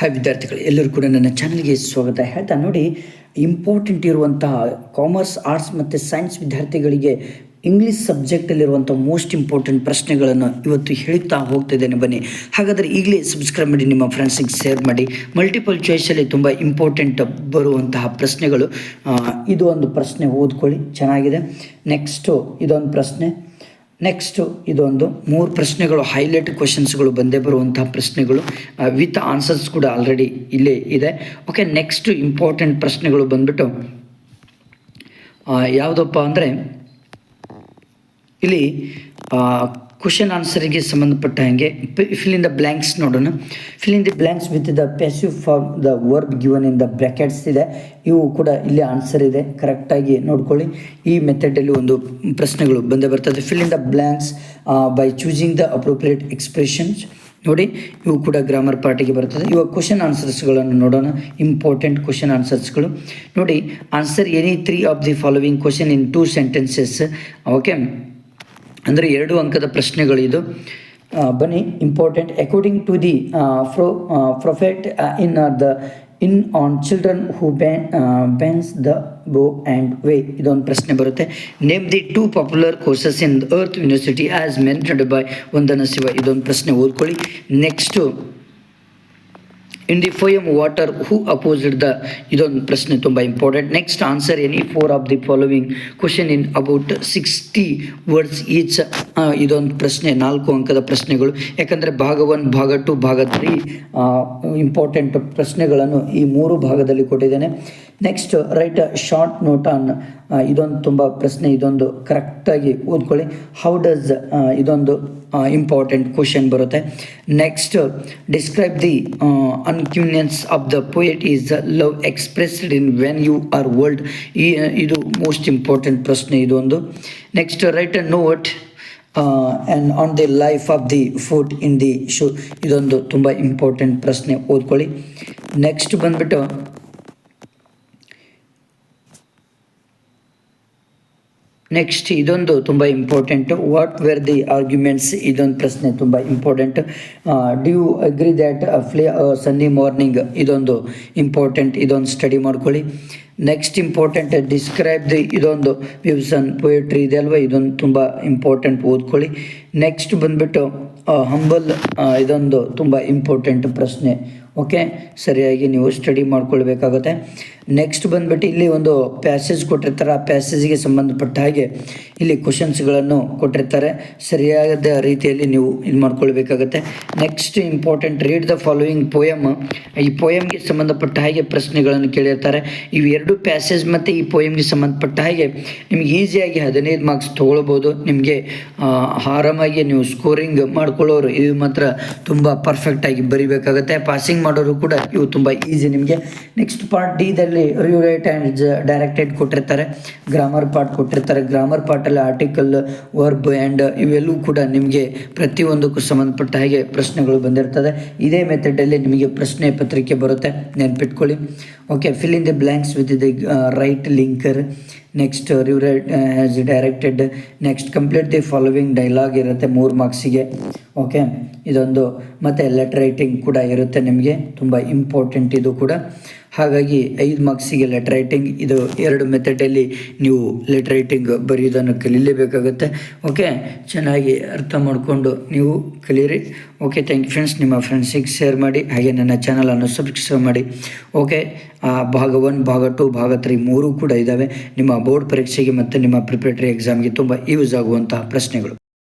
Hi ವಿದ್ಯಾರ್ಥಿಗಳು, ಎಲ್ಲರೂ ಕೂಡ ನನ್ನ ಚಾನಲ್ಗೆ ಸ್ವಾಗತ. ಹೇಳ್ತಾ ನೋಡಿ ಇಂಪಾರ್ಟೆಂಟ್ ಇರುವಂತಹ ಕಾಮರ್ಸ್ ಆರ್ಟ್ಸ್ ಮತ್ತು ಸೈನ್ಸ್ ವಿದ್ಯಾರ್ಥಿಗಳಿಗೆ ಇಂಗ್ಲೀಷ್ ಸಬ್ಜೆಕ್ಟಲ್ಲಿರುವಂಥ ಮೋಸ್ಟ್ ಇಂಪಾರ್ಟೆಂಟ್ ಪ್ರಶ್ನೆಗಳನ್ನು ಇವತ್ತು ಹೇಳ್ತಾ ಹೋಗ್ತಿದ್ದೇನೆ. ಬನ್ನಿ, ಹಾಗಾದರೆ ಈಗಲೇ ಸಬ್ಸ್ಕ್ರೈಬ್ ಮಾಡಿ, ನಿಮ್ಮ ಫ್ರೆಂಡ್ಸಿಗೆ ಶೇರ್ ಮಾಡಿ. ಮಲ್ಟಿಪಲ್ ಚಾಯ್ಸಲ್ಲಿ ತುಂಬ ಇಂಪಾರ್ಟೆಂಟ್ ಬರುವಂತಹ ಪ್ರಶ್ನೆಗಳು. ಇದು ಒಂದು ಪ್ರಶ್ನೆ ಓದ್ಕೊಳ್ಳಿ, ಚೆನ್ನಾಗಿದೆ. ನೆಕ್ಸ್ಟು ಇದೊಂದು ಪ್ರಶ್ನೆ. ನೆಕ್ಸ್ಟು ಇದೊಂದು ಮೂರು ಪ್ರಶ್ನೆಗಳು ಹೈಲೈಟ್ ಕ್ವಶನ್ಸ್ಗಳು ಬಂದೇ ಬರುವಂತಹ ಪ್ರಶ್ನೆಗಳು. ವಿತ್ ಆನ್ಸರ್ಸ್ ಕೂಡ ಆಲ್ರೆಡಿ ಇಲ್ಲೇ ಇದೆ. ಓಕೆ ನೆಕ್ಸ್ಟು ಇಂಪಾರ್ಟೆಂಟ್ ಪ್ರಶ್ನೆಗಳು ಬಂದ್ಬಿಟ್ಟು ಯಾವುದಪ್ಪ ಅಂದರೆ, ಇಲ್ಲಿ ಕ್ವಶನ್ ಆನ್ಸರಿಗೆ ಸಂಬಂಧಪಟ್ಟ ಹಾಗೆ. ಫಿಲ್ ಇನ್ ದ ಬ್ಲ್ಯಾಂಕ್ಸ್ ನೋಡೋಣ. Fill in the blanks with the passive form the verb given in the brackets ಇದೆ. ಇವು ಕೂಡ ಇಲ್ಲಿ ಆನ್ಸರ್ ಇದೆ. ಕರೆಕ್ಟಾಗಿ ನೋಡ್ಕೊಳ್ಳಿ. ಈ ಮೆಥಡಲ್ಲಿ ಒಂದು ಪ್ರಶ್ನೆಗಳು ಬಂದೇ ಬರ್ತದೆ. Fill in the blanks by choosing the appropriate expressions ನೋಡಿ, ಇವು ಕೂಡ ಗ್ರಾಮರ್ ಪಾರ್ಟಿಗೆ ಬರ್ತದೆ. ಇವಾಗ ಕ್ವಶನ್ ಆನ್ಸರ್ಸ್ಗಳನ್ನು ನೋಡೋಣ. ಇಂಪಾರ್ಟೆಂಟ್ ಕ್ವಶನ್ ಆನ್ಸರ್ಸ್ಗಳು ನೋಡಿ answer any three of the following question in two sentences okay ಅಂದರೆ ಎರಡು ಅಂಕದ ಪ್ರಶ್ನೆಗಳು ಇದು. ಆ, ಬನ್ನಿ important according to the pro prophet in the in on children who ban bans the bow and way ಇದೊಂದು ಪ್ರಶ್ನೆ ಬರುತ್ತೆ. Name the two popular courses in earth university as mentioned by Vandana Shiva ಇದೊಂದು ಪ್ರಶ್ನೆ ಓದ್ಕೊಳ್ಳಿ. Next the poem water who opposite the ಇದೊಂದು ಪ್ರಶ್ನೆ ತುಂಬ important next answer any four of the following question in about sixty words each ಇದೊಂದು ಪ್ರಶ್ನೆ, ನಾಲ್ಕು ಅಂಕದ ಪ್ರಶ್ನೆಗಳು. ಯಾಕಂದರೆ ಭಾಗ ಒನ್ ಭಾಗ ಟು ಭಾಗ ತ್ರೀ ಇಂಪಾರ್ಟೆಂಟ್ ಪ್ರಶ್ನೆಗಳನ್ನು ಈ ಮೂರು ಭಾಗದಲ್ಲಿ ಕೊಟ್ಟಿದ್ದೇನೆ. Next write short note on ಇದೊಂದು ತುಂಬ ಪ್ರಶ್ನೆ, ಇದೊಂದು ಕರೆಕ್ಟಾಗಿ ಓದ್ಕೊಳ್ಳಿ. ಹೌ ಡಸ್ ಇದೊಂದು ಇಂಪಾರ್ಟೆಂಟ್ ಕ್ವಶನ್ ಬರುತ್ತೆ. Next describe the ಅನ್ಕ್ಯೂನಿಯನ್ಸ್ of the poet is love expressed in when you are world ಈ, ಇದು ಮೋಸ್ಟ್ ಇಂಪಾರ್ಟೆಂಟ್ ಪ್ರಶ್ನೆ ಇದೊಂದು. Next write a note and on the life of the food in the shoe ಇದೊಂದು ತುಂಬ important ಪ್ರಶ್ನೆ, ಓದ್ಕೊಳ್ಳಿ. Next ಬಂದ್ಬಿಟ್ಟು next ಇದೊಂದು ತುಂಬ important what were the arguments ಇದೊಂದು ಪ್ರಶ್ನೆ ತುಂಬ important do you agree that flay sunny morning ಇದೊಂದು ಇಂಪಾರ್ಟೆಂಟ್ ಇದೊಂದು ಸ್ಟಡಿ ಮಾಡ್ಕೊಳ್ಳಿ. ನೆಕ್ಸ್ಟ್ ಇಂಪಾರ್ಟೆಂಟ್ ಡಿಸ್ಕ್ರೈಬ್ ದಿ ಇದೊಂದು ವ್ಯೂಸನ್ ಪೊಯೆಟ್ರಿ ಇದೆ ಅಲ್ವಾ? ಇದೊಂದು ತುಂಬ ಇಂಪಾರ್ಟೆಂಟ್ ಓದ್ಕೊಳ್ಳಿ. ನೆಕ್ಸ್ಟ್ ಬಂದ್ಬಿಟ್ಟು ಹಂಬಲ್ ಇದೊಂದು ತುಂಬ ಇಂಪಾರ್ಟೆಂಟ್ ಪ್ರಶ್ನೆ. ಓಕೆ ಸರಿಯಾಗಿ ನೀವು ಸ್ಟಡಿ ಮಾಡ್ಕೊಳ್ಬೇಕಾಗುತ್ತೆ. ನೆಕ್ಸ್ಟ್ ಬಂದ್ಬಿಟ್ಟು ಇಲ್ಲಿ ಒಂದು ಪ್ಯಾಸೇಜ್ ಕೊಟ್ಟಿರ್ತಾರೆ. ಆ ಪ್ಯಾಸೇಜ್ಗೆ ಸಂಬಂಧಪಟ್ಟ ಹಾಗೆ ಇಲ್ಲಿ ಕ್ವಶನ್ಸ್ಗಳನ್ನು ಕೊಟ್ಟಿರ್ತಾರೆ. ಸರಿಯಾದ ರೀತಿಯಲ್ಲಿ ನೀವು ಇದು ಮಾಡ್ಕೊಳ್ಬೇಕಾಗುತ್ತೆ. Next important read the following poem ಈ ಪೋಯಮ್ಗೆ ಸಂಬಂಧಪಟ್ಟ ಹಾಗೆ ಪ್ರಶ್ನೆಗಳನ್ನು ಕೇಳಿರ್ತಾರೆ. ಇವು ಎರಡು ಪ್ಯಾಸೇಜ್ ಮತ್ತು ಈ ಪೋಯಮ್ಗೆ ಸಂಬಂಧಪಟ್ಟ ಹಾಗೆ ನಿಮ್ಗೆ ಈಸಿಯಾಗಿ ಹದಿನೈದು ಮಾರ್ಕ್ಸ್ ತೊಗೊಳ್ಬೋದು. ನಿಮಗೆ ಆರಾಮಾಗಿ ನೀವು ಸ್ಕೋರಿಂಗ್ ಮಾಡ್ಕೊಳ್ಳೋರು ಇದು ಮಾತ್ರ ತುಂಬ ಪರ್ಫೆಕ್ಟಾಗಿ ಬರಿಬೇಕಾಗುತ್ತೆ. ಪಾಸಿಂಗ್ ಮಾಡೋರು ಕೂಡ ಇವು ತುಂಬ ಈಸಿ ನಿಮಗೆ. ನೆಕ್ಸ್ಟ್ ಪಾರ್ಟ್ ಡಿದಲ್ಲಿ ರಿವೈಟ್ ಆ್ಯಂಡ್ ಡೈರೆಕ್ಟೆಡ್ ಕೊಟ್ಟಿರ್ತಾರೆ. ಗ್ರಾಮರ್ ಪಾರ್ಟ್ ಕೊಟ್ಟಿರ್ತಾರೆ. ಗ್ರಾಮರ್ ಪಾರ್ಟಲ್ಲಿ ಆರ್ಟಿಕಲ್ ವರ್ಬ್ ಆ್ಯಂಡ್ ಇವೆಲ್ಲವೂ ಕೂಡ ನಿಮಗೆ ಪ್ರತಿಯೊಂದಕ್ಕೂ ಸಂಬಂಧಪಟ್ಟ ಹಾಗೆ ಪ್ರಶ್ನೆಗಳು ಬಂದಿರ್ತದೆ. ಇದೇ ಮೆಥಡಲ್ಲಿ ನಿಮಗೆ ಪ್ರಶ್ನೆ ಪತ್ರಿಕೆ ಬರುತ್ತೆ. ನೆನಪಿಟ್ಕೊಳ್ಳಿ. Okay fill in the blanks with the right linker next rewrite as directed next complete the following dialogue ಇರುತ್ತೆ ಮೂರು ಮಾರ್ಕ್ಸಿಗೆ ಓಕೆ ಇದೊಂದು, ಮತ್ತು ಲೆಟರ್ ರೈಟಿಂಗ್ ಕೂಡ ಇರುತ್ತೆ ನಿಮಗೆ. ತುಂಬ ಇಂಪಾರ್ಟೆಂಟ್ ಇದು ಕೂಡ. ಹಾಗಾಗಿ ಐದು ಮಾರ್ಕ್ಸಿಗೆ ಲೆಟರ್ ರೈಟಿಂಗ್ ಇದು ಎರಡು ಮೆಥಡಲ್ಲಿ ನೀವು ಲೆಟರ್ ರೈಟಿಂಗ್ ಬರೆಯೋದನ್ನು ಕಲೀಲೇಬೇಕಾಗುತ್ತೆ ಓಕೆ ಚೆನ್ನಾಗಿ ಅರ್ಥ ಮಾಡಿಕೊಂಡು ನೀವು ಕಲೀರಿ ಓಕೆ ಥ್ಯಾಂಕ್ ಯು ಫ್ರೆಂಡ್ಸ್ ನಿಮ್ಮ ಫ್ರೆಂಡ್ಸಿಗೆ ಶೇರ್ ಮಾಡಿ, ಹಾಗೆ ನನ್ನ ಚಾನಲನ್ನು ಸಬ್ಸ್ಕ್ರೈಬ್ ಮಾಡಿ. ಓಕೆ ಭಾಗ ಒನ್ ಭಾಗ ಟು ಭಾಗ ತ್ರೀ ಮೂರೂ ಕೂಡ ಇದ್ದಾವೆ ನಿಮ್ಮ ಬೋರ್ಡ್ ಪರೀಕ್ಷೆಗೆ ಮತ್ತು ನಿಮ್ಮ ಪ್ರಿಪ್ರೇಟರಿ ಎಕ್ಸಾಮ್ಗೆ ತುಂಬ ಯೂಸ್ ಆಗುವಂತಹ ಪ್ರಶ್ನೆಗಳು.